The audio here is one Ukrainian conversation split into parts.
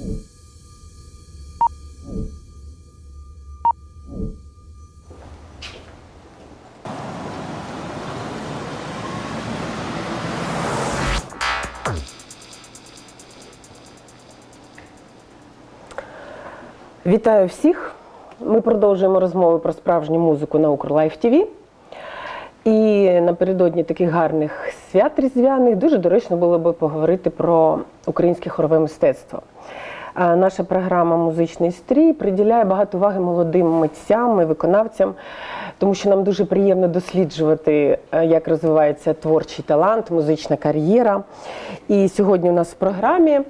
Вітаю всіх! Ми продовжуємо розмови про справжню музику на Укрлайф ТВ. І напередодні таких гарних свят різдвяних дуже доречно було би поговорити про українське хорове мистецтво. А Наша програма Музичний стрій приділяє багато уваги молодим митцям і виконавцям, тому що нам дуже приємно досліджувати, е, як розвивається творчий талант, музична кар'єра. І сьогодні у нас в програмі е,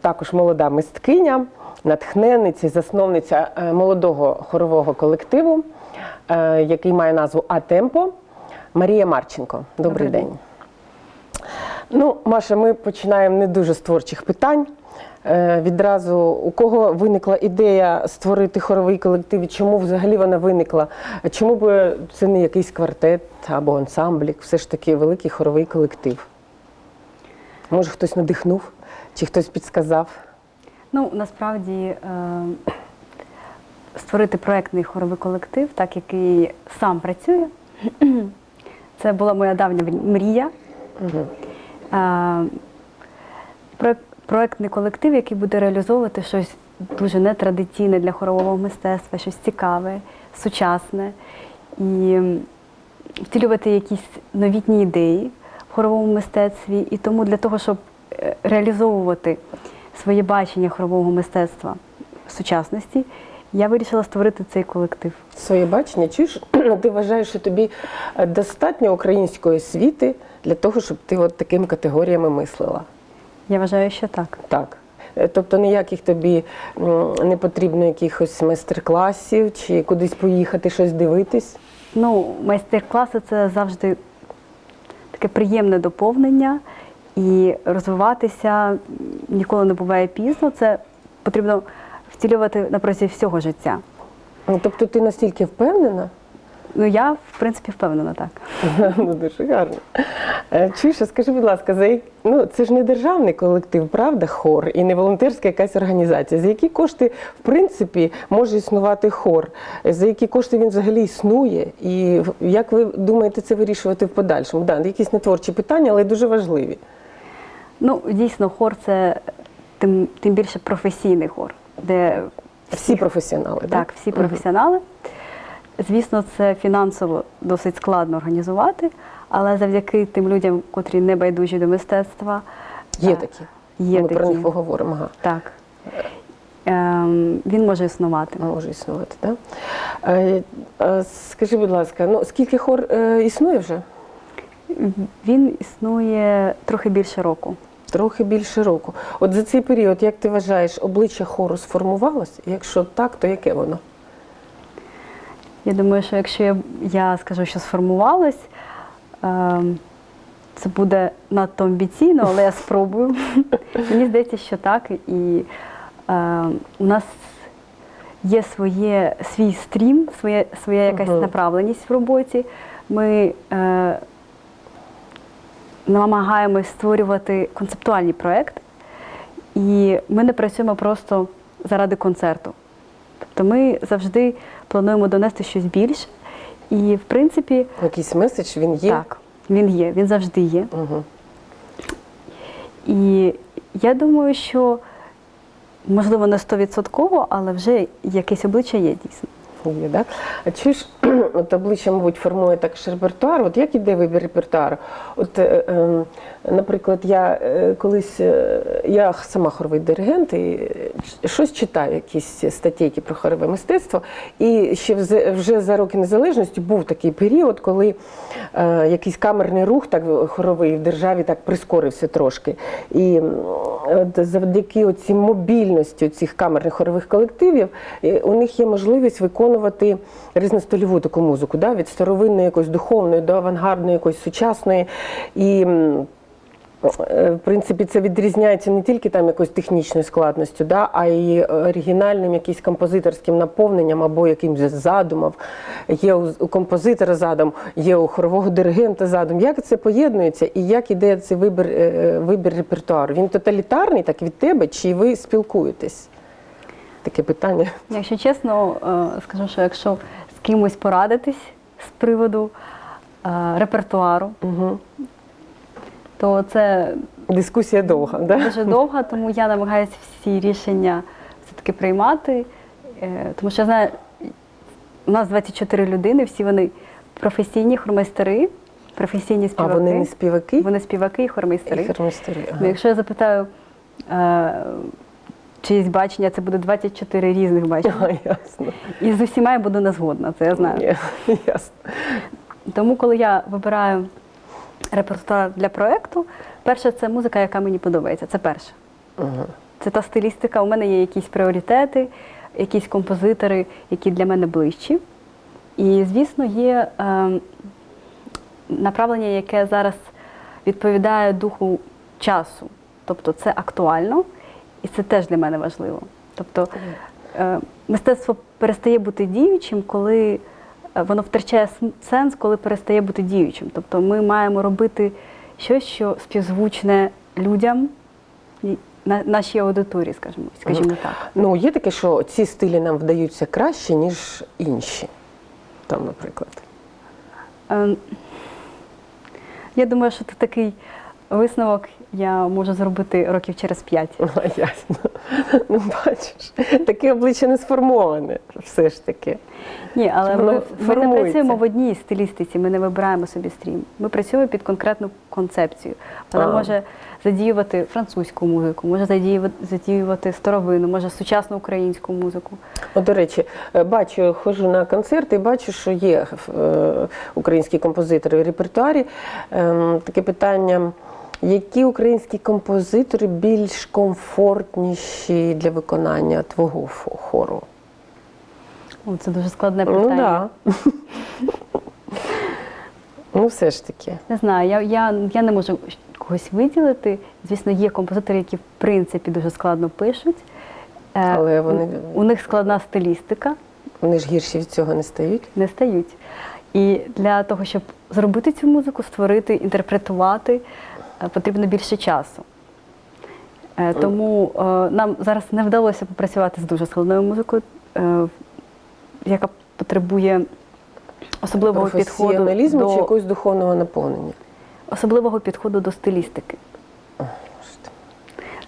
також молода мисткиня, натхненниця і засновниця е, молодого хорового колективу, е, який має назву А-Темпо Марія Марченко. Добрий, Добрий день. день. Ну, Маша, ми починаємо не дуже з творчих питань. Е, Відразу у кого виникла ідея створити хоровий колектив, і чому взагалі вона виникла? Чому б це не якийсь квартет або ансамблік, все ж таки великий хоровий колектив? Може, хтось надихнув чи хтось підсказав? Ну, насправді е, створити проєктний хоровий колектив, так який сам працює, це була моя давня мрія. Е, проєк- Проєктний колектив, який буде реалізовувати щось дуже нетрадиційне для хорового мистецтва, щось цікаве, сучасне, і втілювати якісь новітні ідеї в хоровому мистецтві. І тому для того, щоб е, реалізовувати своє бачення хорового мистецтва в сучасності, я вирішила створити цей колектив. Своє бачення, чуєш, ти вважаєш, що тобі е, достатньо української освіти для того, щоб ти от такими категоріями мислила? Я вважаю, що так. Так. Е, Тобто ніяких тобі не потрібно якихось майстер-класів чи кудись поїхати, щось дивитись. Ну, майстер-класи це завжди таке приємне доповнення, і розвиватися ніколи не буває пізно. Це потрібно втілювати на протязі всього життя. Ну, Тобто ти настільки впевнена? Ну, я, в принципі, впевнена так. Ну, дуже гарно. Е, Чуєш, скажи, будь ласка, за як... ну, це ж не державний колектив, правда, хор, і не волонтерська якась організація. За які кошти, в принципі, може існувати хор? За які кошти він взагалі існує? І як ви думаєте це вирішувати в подальшому? Да, якісь не творчі питання, але дуже важливі. Ну, дійсно, хор це тим, тим більше професійний хор, де Всі професіонали, Так, всі професіонали. Звісно, це фінансово досить складно організувати, але завдяки тим людям, котрі не байдужі до мистецтва, Є такі. Є Ми такі. про них поговоримо. Ага. Так. Ем, він може існувати. Може існувати, так? Е, е, Скажи, будь ласка, ну скільки хор е, існує вже? Він існує трохи більше року. Трохи більше року. От за цей період, як ти вважаєш, обличчя хору сформувалось? Якщо так, то яке воно? Я думаю, що якщо я, я скажу, що сформувалось, ем, це буде надто амбіційно, але я спробую. Мені здається, що так. І ем, у нас є своє, свій стрім, своє, своя якась Мгм. направленість в роботі. Ми е, намагаємось створювати концептуальні проекти, і ми не працюємо просто заради концерту. Тобто ми завжди плануємо донести щось більше. І, в принципі, Якийсь меседж він є? так, він є, він завжди є. Угу. І я думаю, що можливо не стовідсотково, але вже якесь обличчя є дійсно. Є, да? А чуєш, от обличчя, мабуть, формує також репертуар. От як іде вибір репертуару? От, е, е, наприклад, я е, колись е, я сама хоровий диригент і е, щось читаю, якісь статейки про хорове мистецтво. І ще вже за роки незалежності був такий період, коли е, якийсь камерний рух, так хоровий в державі так прискорився трошки. І от завдяки оцій мобільності цих камерних хорових колективів у них є можливість виконувати різностильову таку музику, да? від старовинної якоїсь духовної до авангардної, якоїсь сучасної. І е, в принципі, це відрізняється не тільки там якоюсь технічною складністю, да, а й оригінальним якимось композиторським наповненням або якимось задумом. Є у, композитора задум, є у хорового диригента задум. Як це поєднується і як іде цей вибір, е, вибір репертуару? Він тоталітарний, так від тебе, чи ви спілкуєтесь? Таке питання. Якщо чесно, е, скажу, що якщо кимось порадитись з приводу е, репертуару, Угу. то це Дискусія довга, да? дуже довго, тому я намагаюся всі рішення все-таки приймати. Е, Тому що я знаю, у нас 24 людини, всі вони професійні хормайстери, професійні А вони не співаки? Вони співаки і хормайстери. І хормейстери, ага. Ну, якщо я запитаю е, чиїсь бачення, це буде 24 різних бачення. А, ясно. І з усіма я буду не згодна, це я знаю. Ясно. Тому, коли я вибираю репертуар для проєкту, перше це музика, яка мені подобається. Це перше. Ага. Це та стилістика. У мене є якісь пріоритети, якісь композитори, які для мене ближчі. І, звісно, є е, направлення, яке зараз відповідає духу часу. Тобто це актуально, і це теж для мене важливо. Тобто е, мистецтво перестає бути діючим, коли е, воно втрачає сенс, коли перестає бути діючим. Тобто ми маємо робити щось, що співзвучне людям, на- нашій аудиторії, скажімо, скажімо так. Ну, є таке, що ці стилі нам вдаються краще, ніж інші. Там, наприклад. Ем, Я думаю, що це такий висновок я можу зробити років через п'ять. Ясно. Ну, бачиш, таке обличчя не сформоване, все ж таки. Ні, але ми, ми не працюємо в одній стилістиці, ми не вибираємо собі стрім. Ми працюємо під конкретну концепцію. Вона А. може задіювати французьку музику, може задіювати, задіювати старовину, може сучасну українську музику. От, до речі, е, бачу, ходжу на концерти і бачу, що є е, українські композитори в репертуарі. Ем, таке питання. Які українські композитори більш комфортніші для виконання твого хору? О, це дуже складне питання. Ну так. Да. ну, все ж таки. Не знаю, я, я, я не можу когось виділити. Звісно, є композитори, які в принципі дуже складно пишуть. Е, Але вони- у, у них складна стилістика, Вони ж гірші від цього не стають. не стають. І для того, щоб зробити цю музику, створити, інтерпретувати, потрібно більше часу. Е, Тому е, нам зараз не вдалося попрацювати з дуже складною музикою, е, яка потребує особливого підходу до, чи якогось духовного наповнення. особливого підходу до стилістики.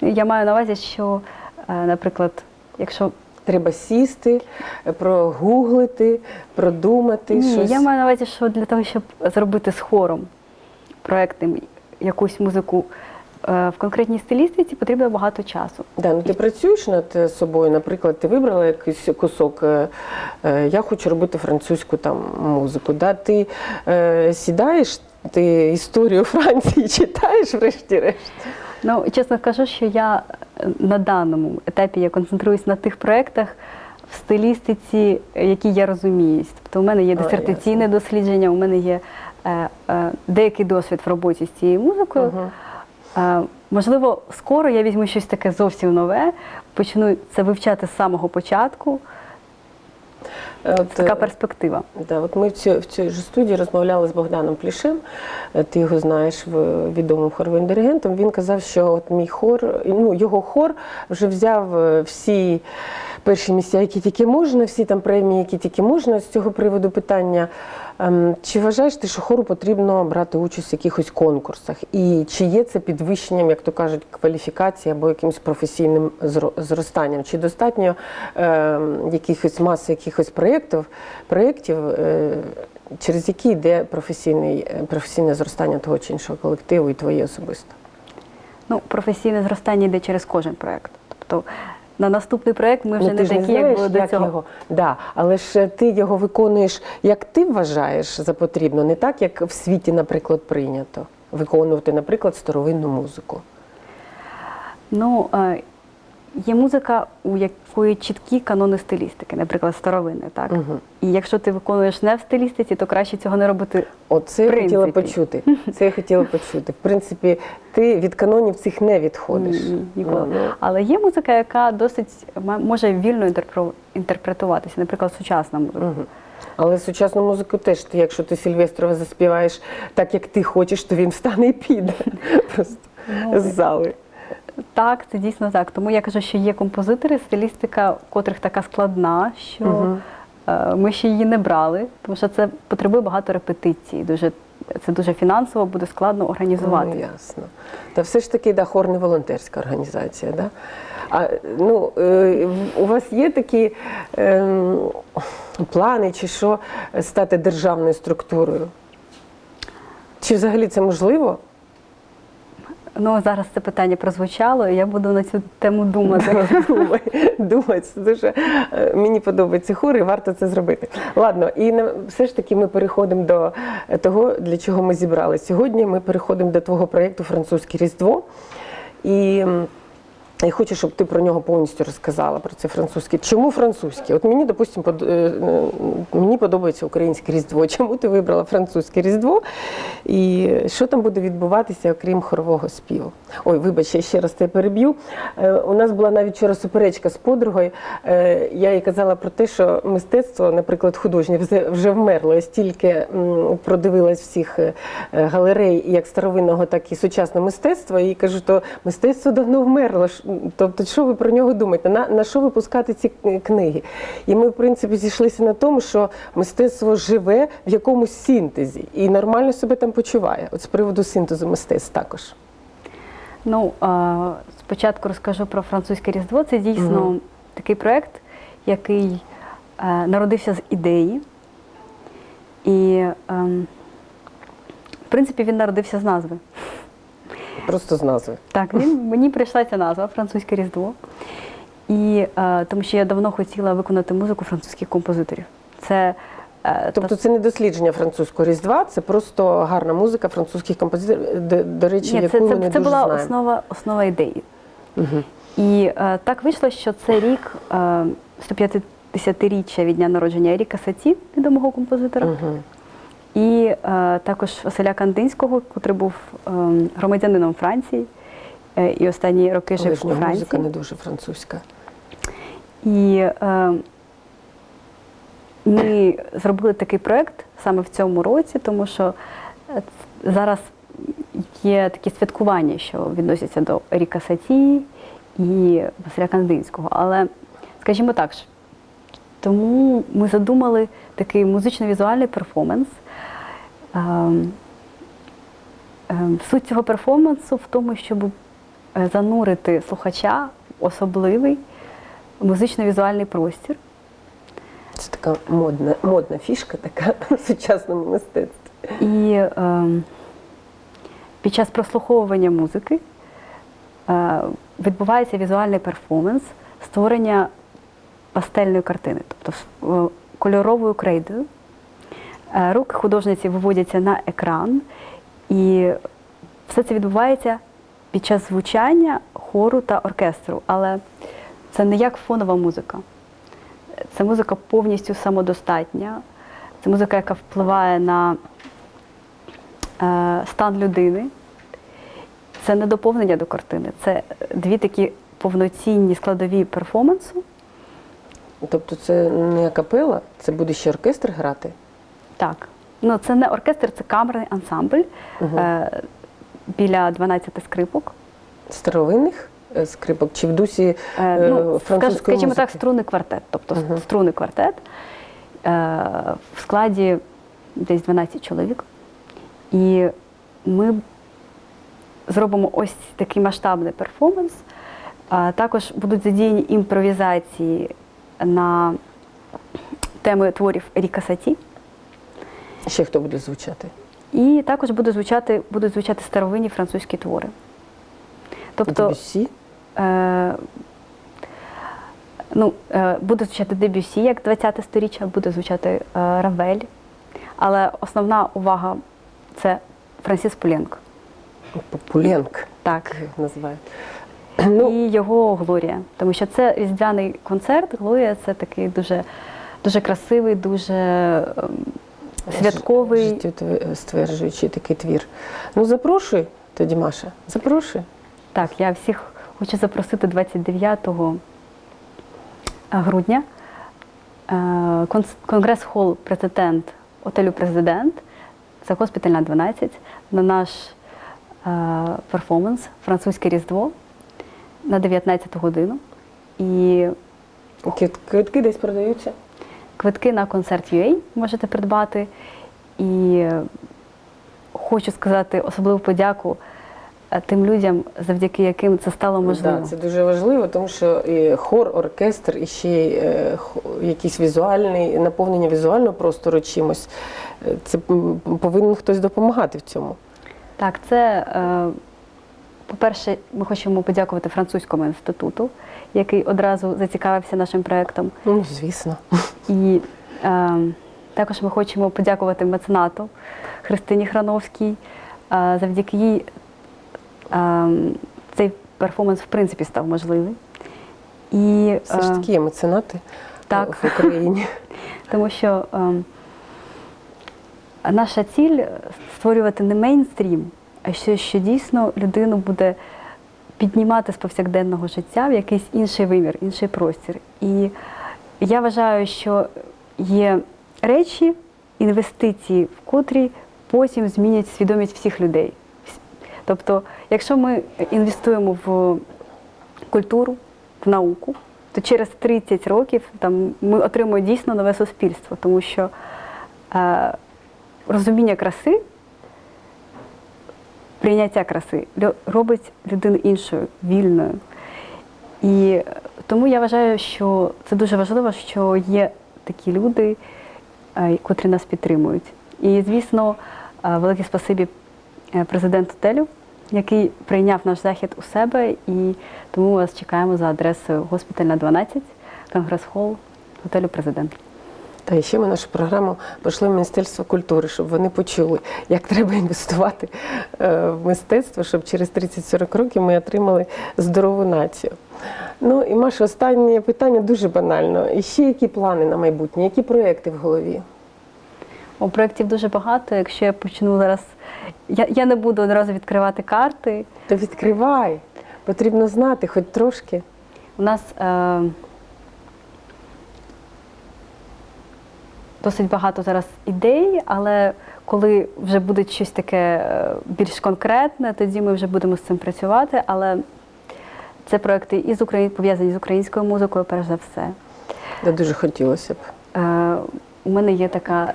Я маю на увазі, що, е, наприклад, якщо Треба сісти, е, прогуглити, продумати Ні, щось. я маю на увазі, що для того, щоб зробити з хором проектним якусь музику е, в конкретній стилістиці, потрібно багато часу. Да, ну ти працюєш над е, собою, наприклад, ти вибрала якийсь кусок, е, я хочу робити французьку там музику. Да? Ти е, сідаєш, ти історію Франції читаєш, врешті-решт. Ну, чесно кажу, що я на даному етапі я концентруюсь на тих проєктах в стилістиці, які я розуміюсь. Тобто у мене є дисертаційне дослідження, у мене є деякий досвід в роботі з цією музикою. Е, можливо, скоро я візьму щось таке зовсім нове, почну це вивчати з самого початку. Е, От, Така е, перспектива. Да, от ми в цій, в цій ж студії розмовляли з Богданом Плішем. Е, Ти його знаєш відомим хоровим диригентом. Він казав, що от мій хор, ну його хор вже взяв е, всі перші місця, які тільки можна, всі там премії, які тільки можна. З цього приводу питання. ем, Чи вважаєш ти, що хору потрібно брати участь в якихось конкурсах? І чи є це підвищенням, як то кажуть, кваліфікації або якимось професійним зростанням? Чи достатньо ем, якихось маси якихось проєктів, проєктів, е, через які йде е, професійне зростання того чи іншого колективу і твоє особисто? Ну, професійне зростання йде через кожен проєкт. Тобто на наступний проєкт ми вже Ну, не такі, як знаєш, були до як цього. Його, да, але ж ти його виконуєш, як ти вважаєш за потрібно, не так, як в світі, наприклад, прийнято виконувати, наприклад, старовинну музику. Ну, е, є музика, у якої чіткі канони стилістики, наприклад, старовини, так? Мгм. І якщо ти виконуєш не в стилістиці, то краще цього не робити. Оце я хотіла почути. Це я хотіла почути. В принципі, ти від канонів цих не відходиш. Ні, ні, ніколи. Ну, ну, Але є музика, яка досить може вільно інтерпретуватися, наприклад, сучасна музика. Мгм. Але сучасну музику теж, ти, якщо ти Сільвестрова заспіваєш так, як ти хочеш, то він встане і піде просто Ну, з зали. Так, це дійсно так. Тому я кажу, що є композитори, стилістика, котрих така складна, що е, ми ще її не брали, тому що це потребує багато репетицій. Дуже, це дуже фінансово буде складно організувати. Ну, ясно. Та все ж таки, да, хор не волонтерська організація, да? А ну, е, у вас є такі ем, плани, чи що стати державною структурою? Чи взагалі це можливо? Ну зараз це питання прозвучало, і я буду на цю тему думати. Думай, думай, це дуже е, мені подобається хор, і варто це зробити. Ладно, і все ж таки ми переходимо до того, для чого ми зібрали. Сьогодні ми переходимо до твого проєкту Французьке Різдво. І я хочу, щоб ти про нього повністю розказала про це французьке. Чому французьке? От мені, допустимо, под- е, е, мені подобається українське різдво. Чому ти вибрала французьке різдво? І що там буде відбуватися, окрім хорового співу? Ой, вибач, я ще раз тебе переб'ю. Е, У нас була навіть вчора суперечка з подругою. Я їй казала про те, що мистецтво, наприклад, художнє, вже- вмерло. Я стільки продивилась всіх галерей, як старовинного, так і сучасного мистецтва. І кажу, то мистецтво давно вмерло. Тобто, що ви про нього думаєте? На, на що випускати ці книги? І ми, в принципі, зійшлися на тому, що мистецтво живе в якомусь синтезі і нормально себе там почуває. От з приводу синтезу мистецтв також. Ну, а, спочатку розкажу про французьке різдво. Це дійсно Мгм. такий проєкт, який е, народився з ідеї. І, ем, в принципі, він народився з назви. Просто з назви. Так, він, мені прийшла ця назва Французьке Різдво. І е, тому що я давно хотіла виконати музику французьких композиторів. Це е, Тобто це не дослідження французького різдва, це просто гарна музика французьких композиторів, до, до речі, Ні, яку це, ми це, не це дуже була знаємо. основа, основа ідеї. Мгм. І е, так вийшло, що це рік е, 150-річчя від дня народження Еріка Саті, відомого композитора, Мгм. І е, також Василя Кандинського, котрий був е, громадянином Франції е, і останні роки Але жив у Франції. музика не дуже французька. І е, ми зробили такий проєкт саме в цьому році, тому що зараз є такі святкування, що відносяться до Ріка Саті і Василя Кандинського. Але, скажімо так, тому ми задумали такий музично-візуальний перформанс. Ем, ем, Суть цього перформансу в тому, щоб е, занурити слухача в особливий музично-візуальний простір. Це така модна, модна фішка така в сучасному мистецтві. І ем, під час прослуховування музики е, відбувається візуальний перформанс створення пастельної картини, тобто е, кольоровою крейдою. Е, руки художниці виводяться на екран, і все це відбувається під час звучання хору та оркестру. Але це не як фонова музика. Це музика повністю самодостатня. Це музика, яка впливає на е, стан людини. Це не доповнення до картини. Це дві такі повноцінні складові перформансу. Тобто це не капела, це буде ще оркестр грати. Так. Ну, це не оркестр, це камерний ансамбль Мгм. е, біля 12 скрипок. Старовинних е, скрипок чи в дусі Е, е, ну, французької скажімо музики? так, струнний квартет. Тобто Мгм. струнний квартет е, в складі десь 12 чоловік. І ми зробимо ось такий масштабний перформанс. А також будуть задіяні імпровізації на теми творів Ріка Саті. Ще хто буде звучати? І також буде звучати, будуть звучати старовинні французькі твори. Тобто, Дебюссі? Е, ну, е, буде звучати Дебюсі як 20 сторіччя, буде звучати е, Равель. Але основна увага це Франсіс Пуленко. Популенк, Так. називають. Ну, і його Глорія. Тому що це різдвяний концерт. Глорія це такий дуже, дуже красивий, дуже ем, святковий. життєстверджуючий такий твір. Ну, запрошуй тоді, Маша. Запрошуй. Так, я всіх хочу запросити 29 грудня. Е, Конгрес-хол президент отелю Президент. Це госпітальна 12 на наш е, перформанс Французьке Різдво на 19 годину. І Квитки десь продаються. Квитки на концерт UA можете придбати. І хочу сказати особливу подяку е, тим людям, завдяки яким це стало можливо. Да, це дуже важливо, тому що і хор, оркестр, і ще й е, якийсь візуальний, наповнення візуального простору чимось. Е, Це повинен хтось допомагати в цьому. Так, це, по-перше, ми хочемо подякувати французькому інституту, який одразу зацікавився нашим проєктом. Ну, звісно. І е, також ми хочемо подякувати меценату Христині Храновській. Е, завдяки їй е, цей перформанс в принципі став можливий. І, Все ж е, таки є меценати так. е, в Україні. Тому що ем, наша ціль створювати не мейнстрім, а щось, що дійсно людину буде піднімати з повсякденного життя в якийсь інший вимір, інший простір. І я вважаю, що є речі, інвестиції, в котрі потім змінять свідомість всіх людей. Тобто, якщо ми інвестуємо в культуру, в науку, то через 30 років там, ми отримуємо дійсно нове суспільство, тому що е, розуміння краси, прийняття краси робить людину іншою, вільною. І тому я вважаю, що це дуже важливо, що є такі люди, е, котрі нас підтримують. І, звісно, е, велике спасибі е, президенту Телю, який прийняв наш захід у себе, і тому вас чекаємо за адресою Госпітальна 12, Конгрес-хол, готелю Президент. Та ще ми нашу програму пішли в Міністерство культури, щоб вони почули, як треба інвестувати е, в мистецтво, щоб через 30-40 років ми отримали здорову націю. Ну і Маша, останнє питання дуже банально. І ще які плани на майбутнє, які проекти в голові? О, проєктів дуже багато. Якщо я почну зараз, я, я не буду одразу відкривати карти. То відкривай. Потрібно знати, хоч трошки. У нас е, досить багато зараз ідей, але коли вже буде щось таке е, більш конкретне, тоді ми вже будемо з цим працювати. Але це проекти із Украї... пов'язані з українською музикою, перш за все. Да, дуже хотілося б. Е, у мене є така,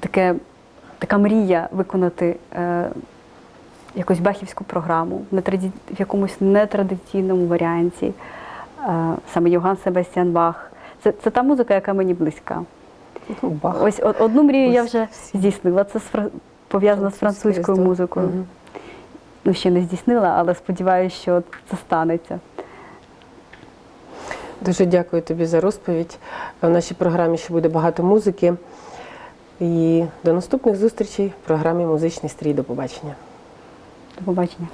таке, така мрія виконати е, якусь бахівську програму в, нетраді... в якомусь нетрадиційному варіанті. Е, саме Йоган Себастьян Бах. Це, це та музика, яка мені близька. Ну, Бах. Ось од- одну мрію я вже здійснила. Це пов'язано з французькою музикою. Мгм. Ну, ще не здійснила, але сподіваюся, що це станеться. Дуже дякую тобі за розповідь. В нашій програмі ще буде багато музики. І до наступних зустрічей в програмі Музичний стрій. До побачення. До побачення.